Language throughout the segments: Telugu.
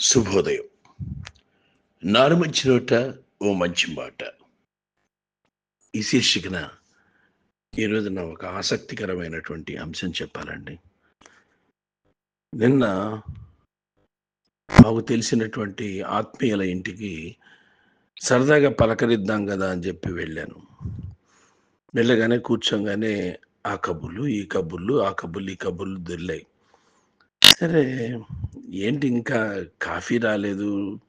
శుభోదయం. నారు మంచి నోట ఓ మంచి మాట. ఈ శీర్షికన ఈరోజు నా ఒక ఆసక్తికరమైనటువంటి అంశం చెప్పాలండి. నిన్న మాకు తెలిసినటువంటి ఆత్మీయుల ఇంటికి సరదాగా పలకరిద్దాం కదా అని చెప్పి వెళ్ళాను. వెళ్ళగానే కూర్చోగానే ఆ కబుర్లు ఈ కబుర్లు ఆ కబుర్లు ఈ కబుర్లు దొరిలాయి. సరే ఏంటి ఇంకా కాఫీ రాలేదు?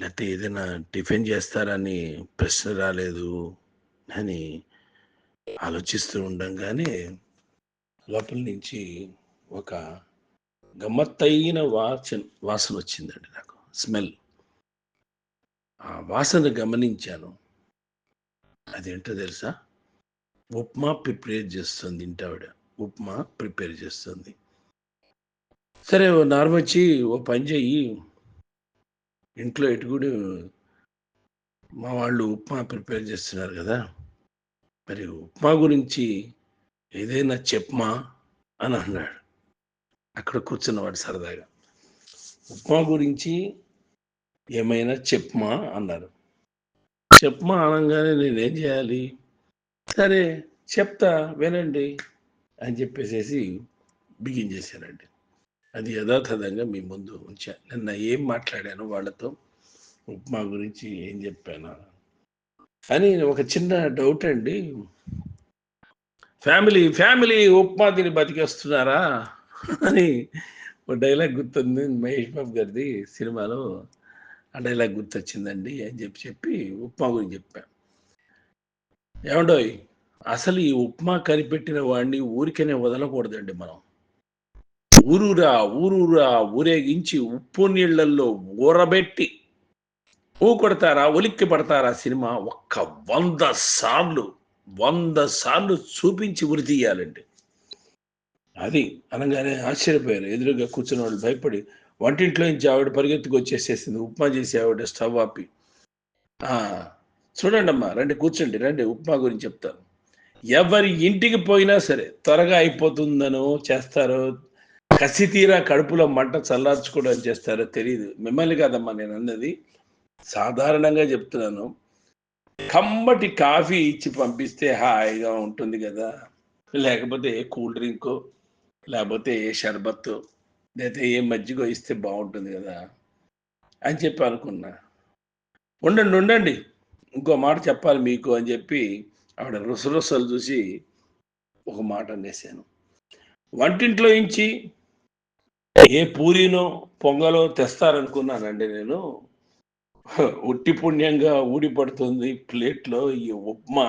లేకపోతే ఏదైనా టిఫిన్ చేస్తారని ప్రశ్న రాలేదు అని ఆలోచిస్తూ ఉండంగానే లోపల నుంచి ఒక గమ్మత్తైన వాసన వాసన వచ్చిందండి నాకు. స్మెల్. ఆ వాసన గమనించాను. అదేంటో తెలుసా? ఉప్మా ప్రిపేర్ చేస్తుంది ఇంటావిడ. ఉప్మా ప్రిపేర్ చేస్తుంది. సరే ఓ నార్మచ్చి ఓ పని చెయ్యి. ఇంట్లో ఎటుకుడు మా వాళ్ళు ఉప్మా ప్రిపేర్ చేస్తున్నారు కదా. మరి ఉప్మా గురించి ఏదైనా చెప్పమా అని అన్నాడు. అక్కడ కూర్చున్నవాడు సరదాగా. ఉప్మా గురించి ఏమైనా చెప్పమా అన్నారు చెప్పమా అనగానే నేనేం చేయాలి? సరే చెప్తా వినండి అని చెప్పేసేసి బిగించేశానండి అది యథాతథంగా మీ ముందు ఉంచా. నిన్న ఏం మాట్లాడాను వాళ్ళతో ఉప్మా గురించి ఏం చెప్పాను. అని ఒక చిన్న డౌట్ అండి. ఫ్యామిలీ ఫ్యామిలీ ఉప్మా తిని బతికేస్తున్నారా? అని ఒక డైలాగ్ గుర్తుంది మహేష్ బాబు గారిది సినిమాలో. ఆ డైలాగ్ గుర్తొచ్చిందండి అని చెప్పి చెప్పి ఉప్మా గురించి చెప్పాను ఏమండోయ్ అసలు ఈ ఉప్మా కనిపెట్టిన వాడిని ఊరికనే వదలకూడదండి మనం. ఊరూరా ఊరూరా ఊరేగించి ఉప్పు నీళ్ళలో ఊరబెట్టి ఊ కొడతారా ఒలిక్కి పడతారా సినిమా ఒక్క వంద సార్లు వంద సార్లు చూపించి ఉరి తీయాలండి. అది అనగానే ఆశ్చర్యపోయారు ఎదురుగా కూర్చున్న వాళ్ళు భయపడి వంటింట్లో నుంచి ఆవిడ పరిగెత్తుకు వచ్చేసేసింది. ఉప్మా చేసి ఆవిడ స్టవ్ ఆపి చూడండి అమ్మా రండి కూర్చోండి రండి ఉప్మా గురించి చెప్తాను. ఎవరి ఇంటికి పోయినా సరే త్వరగా అయిపోతుందనో చేస్తారో కసి తీరా కడుపులో మంట చల్లార్చుకోవడం చేస్తారో తెలియదు మిమ్మల్ని కాదమ్మా నేను అన్నది. సాధారణంగా చెప్తున్నాను. కమ్మటి కాఫీ ఇచ్చి పంపిస్తే హాయిగా ఉంటుంది కదా. లేకపోతే ఏ కూల్ డ్రింక్ లేకపోతే ఏ షర్బత్తు లేకపోతే ఏ మజ్జిగో ఇస్తే బాగుంటుంది కదా అని చెప్పి అనుకున్నా. ఉండండి ఉండండి. ఇంకో మాట చెప్పాలి మీకు అని చెప్పి ఆవిడ రుసరుసలు చూసి ఒక మాట అనేసాను వంటింట్లో నుంచి ఏ పూరీనో పొంగలో తెస్తారనుకున్నానండి నేను. ఉట్టి పుణ్యంగా ఊడిపడుతుంది ప్లేట్లో ఈ ఉప్మా.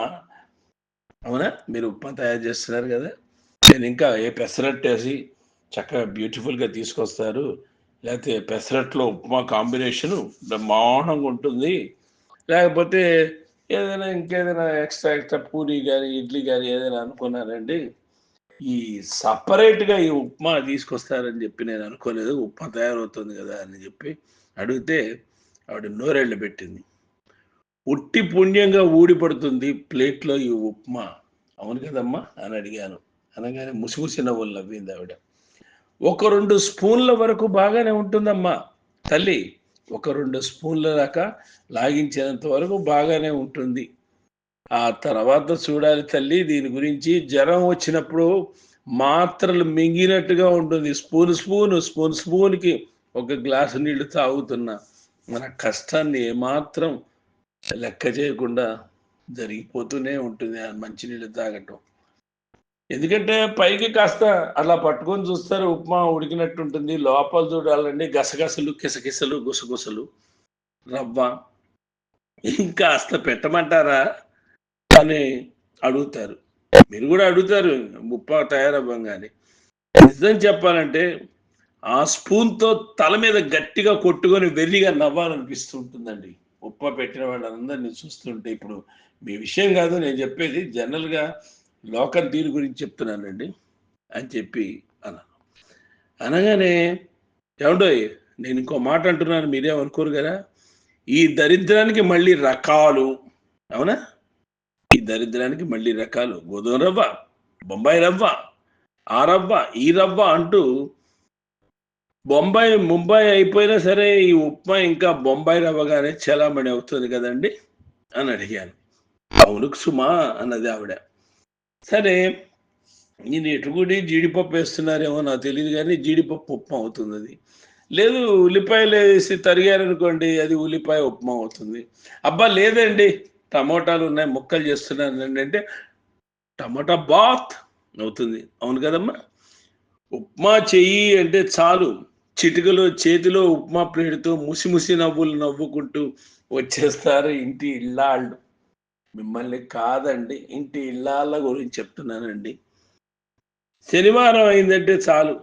అవునా? మీరు ఉప్మా తయారు చేస్తున్నారు కదా. నేను ఇంకా ఏ పెసరట్టు వేసి చక్కగా బ్యూటిఫుల్గా తీసుకొస్తారు. లేకపోతే పెసరట్లో ఉప్మా కాంబినేషను బ్రహ్మాండంగా ఉంటుంది. లేకపోతే ఏదైనా ఇంకేదైనా ఎక్స్ట్రా ఎక్స్ట్రా పూరి కానీ ఇడ్లీ కానీ ఏదైనా అనుకున్నానండి. ఈ సపరేట్గా ఈ ఉప్మా తీసుకొస్తారని చెప్పి నేను అనుకోలేదు. ఉప్మా తయారవుతుంది కదా అని చెప్పి అడిగితే ఆవిడ నోరెళ్ళ పెట్టింది. ఉట్టి పుణ్యంగా ఊడిపడుతుంది ప్లేట్లో ఈ ఉప్మా. అవును కదమ్మా? అని అడిగాను. అనగానే ముసిముసి నవ్వులు నవ్వింది ఆవిడ. ఒక రెండు స్పూన్ల వరకు బాగానే ఉంటుందమ్మా. తల్లి ఒక రెండు స్పూన్ల దాకా లాగించేంత వరకు బాగానే ఉంటుంది. ఆ తర్వాత చూడాలి తల్లి దీని గురించి జ్వరం వచ్చినప్పుడు మాత్రలు మింగినట్టుగా ఉంటుంది. స్పూన్ స్పూన్ స్పూన్ స్పూన్కి ఒక గ్లాసు నీళ్ళు తాగుతున్నా. మన కష్టాన్ని ఏమాత్రం లెక్క చేయకుండా జరిగిపోతూనే ఉంటుంది ఆ మంచినీళ్ళు తాగటం. ఎందుకంటే పైకి కాస్త అలా పట్టుకొని చూస్తారు ఉప్మా ఉడికినట్టు ఉంటుంది లోపల చూడాలండి గసగసలు కిసకిసలు గుసగుసలు రవ్వ. ఇంకాస్త పెట్టమంటారా? అని అడుగుతారు. మీరు కూడా అడుగుతారు ముప్ప తయారవ్వంగానే. నిజం చెప్పాలంటే ఆ స్పూన్తో తల మీద గట్టిగా కొట్టుకొని వెర్రిగా నవ్వాలనిపిస్తుంటుందండి. ఉప్ప పెట్టిన పెట్టిన వాళ్ళందరినీ చూస్తుంటే ఇప్పుడు మీ విషయం కాదు నేను చెప్పేది జనరల్గా లోకల్ దీని గురించి చెప్తున్నానండి అని చెప్పి అన్నాను. అనగానే ఏమండోయ్ నేను ఇంకో మాట అంటున్నాను మీరేమనుకోరు కదా? ఈ దరిద్రానికి మళ్ళీ రకాలు అవునా? దరిద్రానికి మళ్ళీ రకాలు. గోధుమ రవ్వ బొంబాయి రవ్వ ఆ రవ్వ ఈ రవ్వ అంటూ బొంబాయి ముంబై అయిపోయినా సరే ఈ ఉప్మా ఇంకా బొంబాయి రవ్వగానే చలామణి అవుతుంది కదండి అని అడిగాను. అవును సుమా అన్నది ఆవిడ. సరే నేను ఎటుకుడి జీడిపప్పు వేస్తున్నారేమో నాకు తెలియదు కానీ జీడిపప్పు ఉప్మా అవుతుంది అది లేదు ఉల్లిపాయలు వేసి తరిగారనుకోండి అది ఉల్లిపాయ ఉప్మా అవుతుంది. అబ్బా లేదండి. టమోటాలు ఉన్నాయి ముక్కలు చేస్తున్నాను అంటే టమోటా బాత్ అవుతుంది. అవును కదమ్మా? ఉప్మా చెయ్యి అంటే చాలు. చిటికలో చేతిలో ఉప్మా ప్లేట్తో ముసి ముసి నవ్వులు నవ్వుకుంటూ వచ్చేస్తారు ఇంటి ఇల్లాళ్ళు. మిమ్మల్ని కాదండి ఇంటి ఇల్లాళ్ళ గురించి చెప్తున్నానండి. శనివారం అయిందంటే చాలు.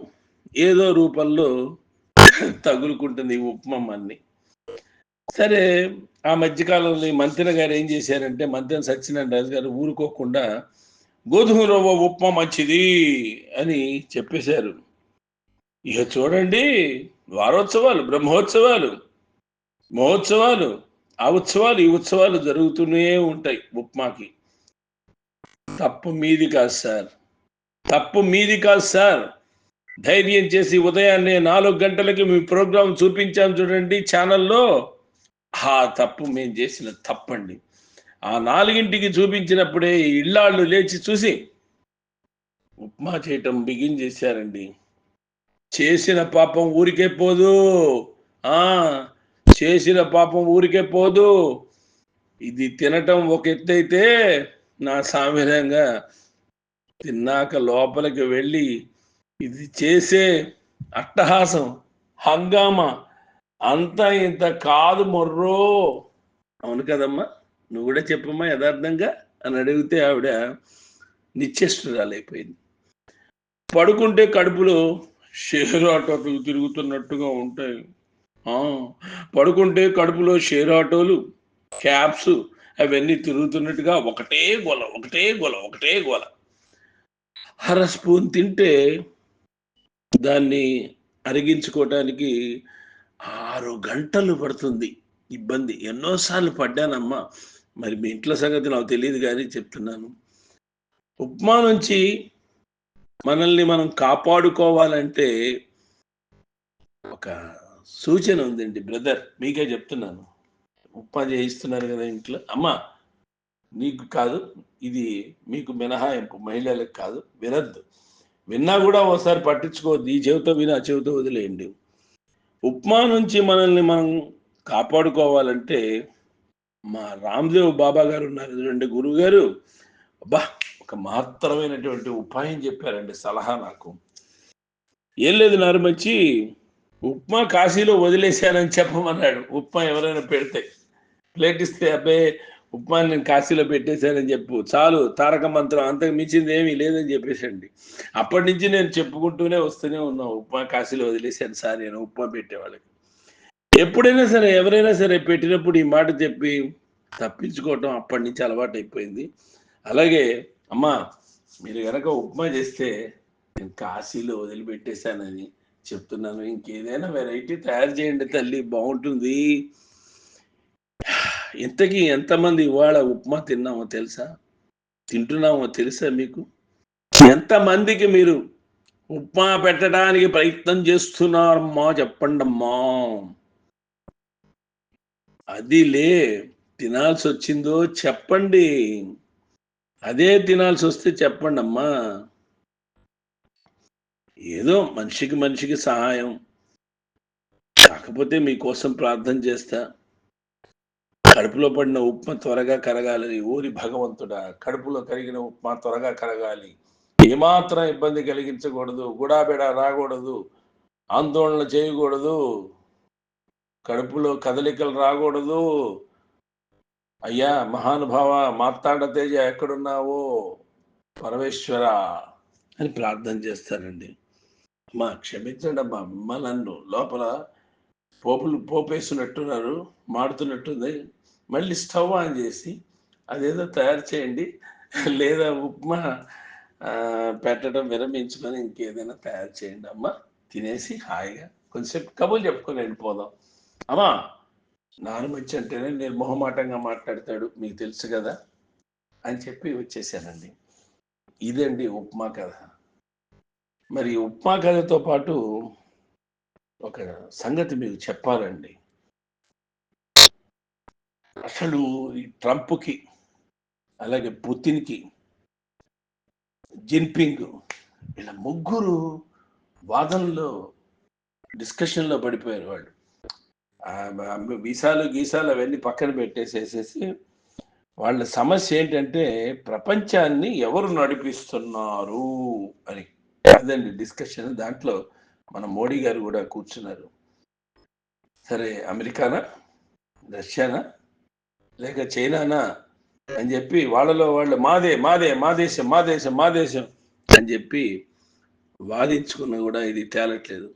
ఏదో రూపంలో తగులుకుంటుంది ఉప్మా అన్ని సరే ఆ మధ్యకాలంలో ఈ మంత్రి గారు ఏం చేశారంటే మంత్రి సత్యనారాయణ రాజు గారు ఊరుకోకుండా గోధుమ రవ్వ ఉప్మా మంచిది అని చెప్పేశారు. ఇక చూడండి వారోత్సవాలు బ్రహ్మోత్సవాలు మహోత్సవాలు ఆ ఉత్సవాలు ఈ ఉత్సవాలు జరుగుతూనే ఉంటాయి ఉప్మాకి. తప్పు మీది కాదు సార్. తప్పు మీది కాదు సార్. ధైర్యం చేసి ఉదయాన్నే నాలుగు గంటలకి మీ ప్రోగ్రాం చూపించాం చూడండి ఛానల్లో. ఆ తప్పు మేము చేసిన తప్పండి. ఆ నాలుగింటికి చూపించినప్పుడే ఇళ్ళాళ్ళు లేచి చూసి ఉప్మా చేయటం బిగిన్ చేశారండి. చేసిన పాపం ఊరికే పోదు. ఆ చేసిన పాపం ఊరికే పోదు. ఇది తినటం ఒక ఎత్తైతే నా సామిరంగా తిన్నాక లోపలికి వెళ్ళి ఇది చేసే అట్టహాసం హంగామా అంత ఇంత కాదు మొర్రో. అవును కదమ్మా. నువ్వు కూడా చెప్పమ్మా యథార్థంగా అని అడిగితే ఆవిడ నిశ్చేష్టురాలైపోయింది. పడుకుంటే కడుపులో షేర్ ఆటోలు తిరుగుతున్నట్టుగా ఉంటాయి. పడుకుంటే కడుపులో షేర్ ఆటోలు క్యాబ్స్ అవన్నీ తిరుగుతున్నట్టుగా ఒకటే గోల ఒకటే గోల ఒకటే గోల. అర స్పూన్ తింటే దాన్ని అరిగించుకోవటానికి ఆరు గంటలు పడుతుంది. ఇబ్బంది. ఎన్నోసార్లు పడ్డానమ్మా. మరి మీ ఇంట్లో సంగతి నాకు తెలియదు కానీ చెప్తున్నాను. ఉప్మా నుంచి మనల్ని మనం కాపాడుకోవాలంటే ఒక సూచన ఉందండి బ్రదర్. మీకే చెప్తున్నాను. ఉప్మా చేయిస్తున్నారు కదా ఇంట్లో. అమ్మా నీకు కాదు ఇది మీకు మినహాయింపు. మహిళలకు కాదు వినద్దు. విన్నా కూడా ఒకసారి పట్టించుకోవద్దు. ఈ చెవితో విని ఆ చెవితో వదిలేయండి. ఉప్మా నుంచి మనల్ని మనం కాపాడుకోవాలంటే మా రామ్దేవ్ బాబా గారు ఉన్నారు. చూడండి గురువు గారు. అబ్బా ఒక మహత్తరమైనటువంటి ఉపాయం చెప్పారండి సలహా నాకు. ఏం లేదు నారుమచ్చి ఉప్మా కాశీలో వదిలేశానని చెప్పమన్నాడు. ఉప్మా ఎవరైనా పెడితే. ప్లేట్ ఇస్తే అబ్బాయి ఉప్మా నేను కాశీలో పెట్టేశానని చెప్పు. చాలు తారక మంత్రం అంతకు మించింది ఏమీ లేదని చెప్పేసండి. అప్పటి నుంచి నేను చెప్పుకుంటూనే వస్తూనే ఉన్నా ఉప్మా కాశీలో వదిలేశాను సార్ నేను ఉప్మా పెట్టేవాళ్ళకి. ఎప్పుడైనా సరే ఎవరైనా సరే పెట్టినప్పుడు ఈ మాట చెప్పి తప్పించుకోవటం అప్పటి నుంచి అలవాటు అయిపోయింది అలాగే అమ్మా మీరు కనుక ఉప్మా చేస్తే నేను కాశీలో వదిలిపెట్టేశానని చెప్తున్నాను. ఇంకేదైనా వెరైటీ తయారు చేయండి తల్లి బాగుంటుంది. ఇంతకీ ఎంతమంది ఇవాళ ఉప్మా తిన్నామో తెలుసా? తింటున్నామో తెలుసా మీకు? ఎంతమందికి మీరు ఉప్మా పెట్టడానికి ప్రయత్నం చేస్తున్నారమ్మా? చెప్పండి అమ్మా అది లే తినాల్సి వచ్చిందో చెప్పండి. అదే తినాల్సి వస్తే చెప్పండి అమ్మా ఏదో మనిషికి మనిషికి సహాయం. కాకపోతే మీకోసం ప్రార్థన చేస్తా. కడుపులో పడిన ఉప్మా త్వరగా కరగాలని ఊరి భగవంతుడా కడుపులో కరిగిన ఉప్మా త్వరగా కరగాలి. ఏమాత్రం ఇబ్బంది కలిగించకూడదు గుడాబెడ రాకూడదు ఆందోళన చేయకూడదు కడుపులో కదలికలు రాకూడదు. అయ్యా మహానుభావ మాత్తాండ తేజ ఎక్కడున్నావో? పరమేశ్వర అని ప్రార్థన చేస్తారండి. అమ్మా క్షమించండి అమ్మా అమ్మ నన్ను లోపల పోపులు పోపేస్తున్నట్టున్నారు మాడుతున్నట్టుంది. మళ్ళీ స్టవ్ ఆన్ చేసి అదేదో తయారు చేయండి. లేదా ఉప్మా పెట్టడం విరమించుకొని ఇంకేదైనా తయారు చేయండి. అమ్మా తినేసి హాయిగా కొంచెంసేపు కబుర్లు చెప్పుకొని వెళ్ళిపోదాం. అమ్మా నానుమచ్చి అంటేనే నిర్మోహమాటంగా మాట్లాడతాడు. మీకు తెలుసు కదా? అని చెప్పి వచ్చేసానండి. ఇదండి ఉప్మా కథ. మరి ఉప్మా కథతో పాటు ఒక సంగతి మీకు చెప్పాలండి. అసలు ఈ ట్రంప్కి అలాగే పుతిన్కి జిన్పింగ్ ఇలా ముగ్గురు వాదనలో డిస్కషన్లో పడిపోయారు వాళ్ళు. వీసాలు గీసాలు అవన్నీ పక్కన పెట్టేసేసేసి వాళ్ళ సమస్య ఏంటంటే ప్రపంచాన్ని ఎవరు నడిపిస్తున్నారు అని. అదండి డిస్కషన్. దాంట్లో మన మోడీ గారు కూడా కూర్చున్నారు. సరే అమెరికానా? రష్యానా? లేక చైనానా? అని చెప్పి వాళ్ళలో వాళ్ళు మాదే మాదే మా దేశం మా దేశం మా దేశం అని చెప్పి వాదించుకున్నా కూడా ఇది తేలట్లేదు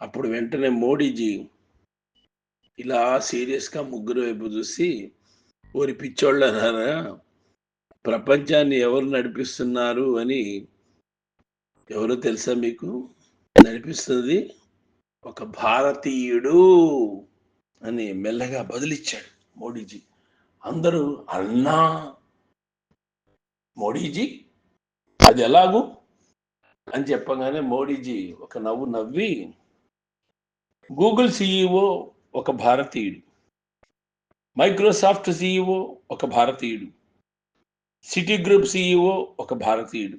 అప్పుడు వెంటనే మోడీజీ ఇలా సీరియస్గా ముగ్గురు వైపు చూసి ఓరి పిచ్చోళ్ళనారా ప్రపంచాన్ని ఎవరు నడిపిస్తున్నారు? అని ఎవరో తెలుసా మీకు? నడిపిస్తుంది ఒక భారతీయుడు అని మెల్లగా బదిలిచ్చాడు. మోడీజీ. అందరూ అన్నా మోడీజీ అది ఎలాగూ అని చెప్పగానే మోడీజీ ఒక నవ్వు నవ్వి గూగుల్ సిఇఓ ఒక భారతీయుడు. మైక్రోసాఫ్ట్ సిఇఓ ఒక భారతీయుడు. సిటీ గ్రూప్ సిఇఓ ఒక భారతీయుడు.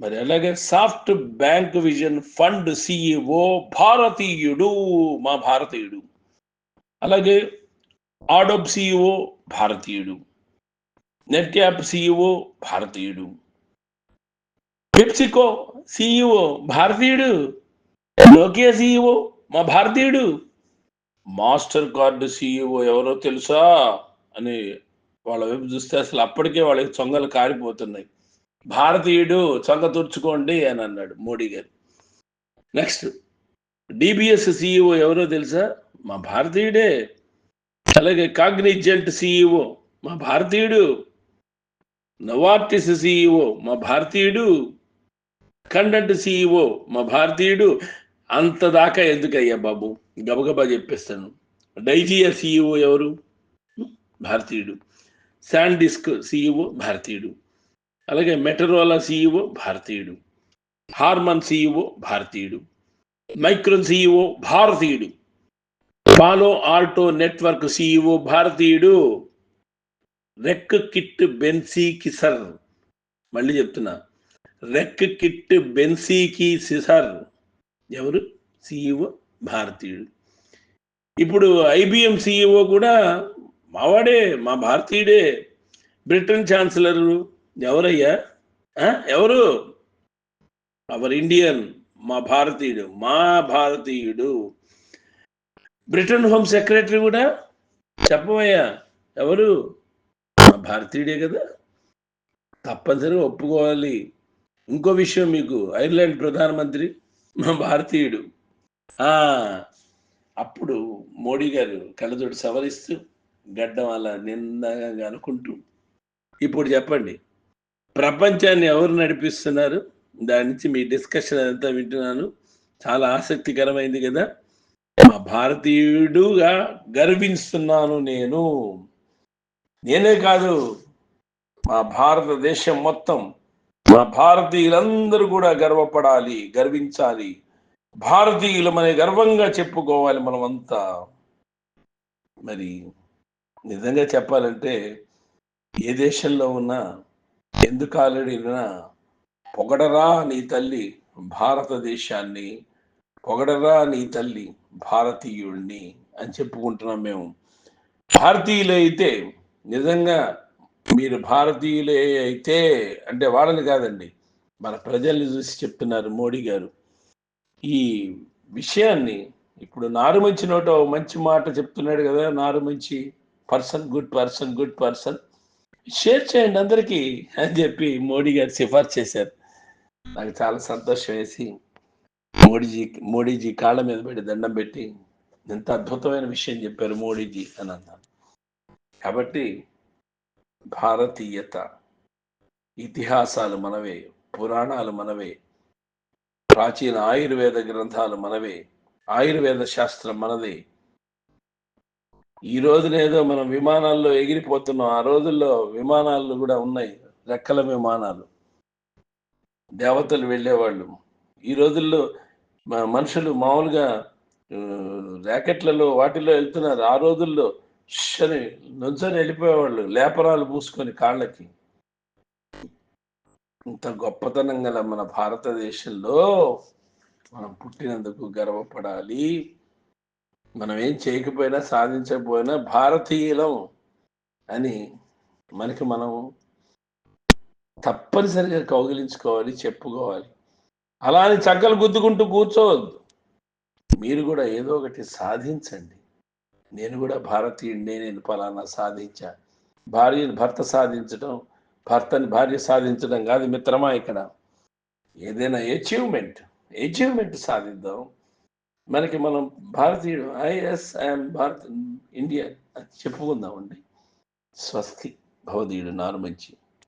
మరి అలాగే SoftBank Vision Fund CEO భారతీయుడు మా భారతీయుడు. అలాగే ఆడోబ్ సిఇఓ భారతీయుడు నెట్ యాప్ సిఇఓ భారతీయుడు. పెప్సికో సిఇఓ భారతీయుడు నోకియా సిఇఓ మా భారతీయుడు. మాస్టర్ కార్డు సిఇఓ ఎవరో తెలుసా అని వాళ్ళ వైపు చూస్తే అసలు అప్పటికే వాళ్ళకి చొంగలు కారిపోతున్నాయి. భారతీయుడు చొంగ తుడుచుకోండి అని అన్నాడు మోడీ గారు. నెక్స్ట్ డిబిఎస్ సిఇఓ ఎవరో తెలుసా? మా భారతీయుడే అలాగే కాగ్నిజెంట్ సిఇఓ మా భారతీయుడు నవార్టిస్ సిఇఓ మా భారతీయుడు కండెంట్ సిఇఓ మా భారతీయుడు అంత దాకా ఎందుకయ్యా బాబు? గబగబా చెప్పేస్తాను. డైజియా సిఇఓ ఎవరు? భారతీయుడు. శాండిస్క్ సిఇఓ భారతీయుడు. అలాగే మెటరోలా సిఇఓ భారతీయుడు. హార్మన్ సిఇఓ భారతీయుడు. మైక్రోన్ సిఇఓ భారతీయుడు. పాలో ఆల్టో నెట్వర్క్ సిఇఓ భారతీయుడు రెక్ కిట్ బెన్సీ కిసర్ మళ్ళీ చెప్తున్నా. రెక్ కిట్ బెన్సీ కి సిసర్ ఎవరు? సిఇఓ భారతీయుడు. ఇప్పుడు ఐబిఎం సిఇఓ కూడా మావాడే మా భారతీయుడే. Britain chancellor. ఎవరయ్యా? ఆ? ఎవరు? అవర్ ఇండియన్ మా భారతీయుడు మా భారతీయుడు. బ్రిటన్ హోమ్ సెక్రటరీ కూడా చెప్పమయ్యా. ఎవరు? భారతీయుడే కదా. తప్పనిసరిగా ఒప్పుకోవాలి. ఇంకో విషయం మీకు. ఐర్లాండ్ ప్రధానమంత్రి మా భారతీయుడు. అప్పుడు మోడీ గారు కళ్ళతోటి సవరిస్తూ గడ్డం అలా నిందగా అనుకుంటూ ఇప్పుడు చెప్పండి. ప్రపంచాన్ని ఎవరు నడిపిస్తున్నారు? దాని నుంచి మీ డిస్కషన్ అంతా వింటున్నాను. చాలా ఆసక్తికరమైంది కదా. భారతీయుడుగా గర్విస్తున్నాను నేను. నేనే కాదు మా భారతదేశం మొత్తం. మా భారతీయులందరూ కూడా గర్వపడాలి గర్వించాలి. భారతీయులమనే గర్వంగా చెప్పుకోవాలి మనమంతా. మరి నిజంగా చెప్పాలంటే ఏ దేశంలో ఉన్నా ఎందుకు ఆల్రెడీ పొగడరా నీ తల్లి భారతదేశాన్ని. పొగడరా నీ తల్లి భారతీయుణ్ణి అని చెప్పుకుంటున్నాం మేము. భారతీయులైతే అయితే నిజంగా మీరు భారతీయులే అయితే అంటే వాళ్ళని కాదండి మన ప్రజల్ని చూసి చెప్తున్నారు మోడీ గారు. ఈ విషయాన్ని ఇప్పుడు నారు మంచి నోట మంచి మాట చెప్తున్నాడు కదా నారు మంచి person good person good person. Share చేయండి అందరికీ అని చెప్పి మోడీ గారు సిఫార్సు చేశారు. నాకు చాలా సంతోషం వేసి మోడీజీ మోడీజీ కాళ్ళ మీద పెట్టి దండం పెట్టి ఎంత అద్భుతమైన విషయం చెప్పారు మోడీజీ అని అన్నాను కాబట్టి భారతీయత ఇతిహాసాలు మనవే పురాణాలు మనవే ప్రాచీన ఆయుర్వేద గ్రంథాలు మనవే ఆయుర్వేద శాస్త్రం మనదే. ఈ రోజునేదో మనం విమానాల్లో ఎగిరిపోతున్నాం ఆ రోజుల్లో విమానాలు కూడా ఉన్నాయి రెక్కల విమానాలు. దేవతలు వెళ్ళేవాళ్ళు ఈ రోజుల్లో మనుషులు మామూలుగా ర్యాకెట్లలో వాటిలో వెళ్తున్నారు. ఆ రోజుల్లో ష్ అని నుంచొని వెళ్ళిపోయేవాళ్ళు లేపరాలు పూసుకొని కాళ్ళకి. ఇంత గొప్పతనం గల మన భారతదేశంలో మనం పుట్టినందుకు గర్వపడాలి. మనం ఏం చేయకపోయినా సాధించకపోయినా భారతీయులం అని మనకి మనం తప్పనిసరిగా కౌగిలించుకోవాలి చెప్పుకోవాలి. అలా అని చక్కలు గుద్దుకుంటూ కూర్చోవద్దు. మీరు కూడా ఏదో ఒకటి సాధించండి. నేను కూడా భారతీయుడినే నేను ఫలానా సాధించా. భార్య భర్త సాధించడం భర్తని భార్య సాధించడం కాదు మిత్రమా ఇక్కడ? ఏదైనా అచీవ్మెంట్ అచీవ్మెంట్ సాధిద్దాం. మనకి మనం భారతీయుడు ఐఎస్ ఐఎమ్ భారత్ ఇండియా అని చెప్పుకుందామండి. స్వస్తి భవదీయుడు నారు మంచి.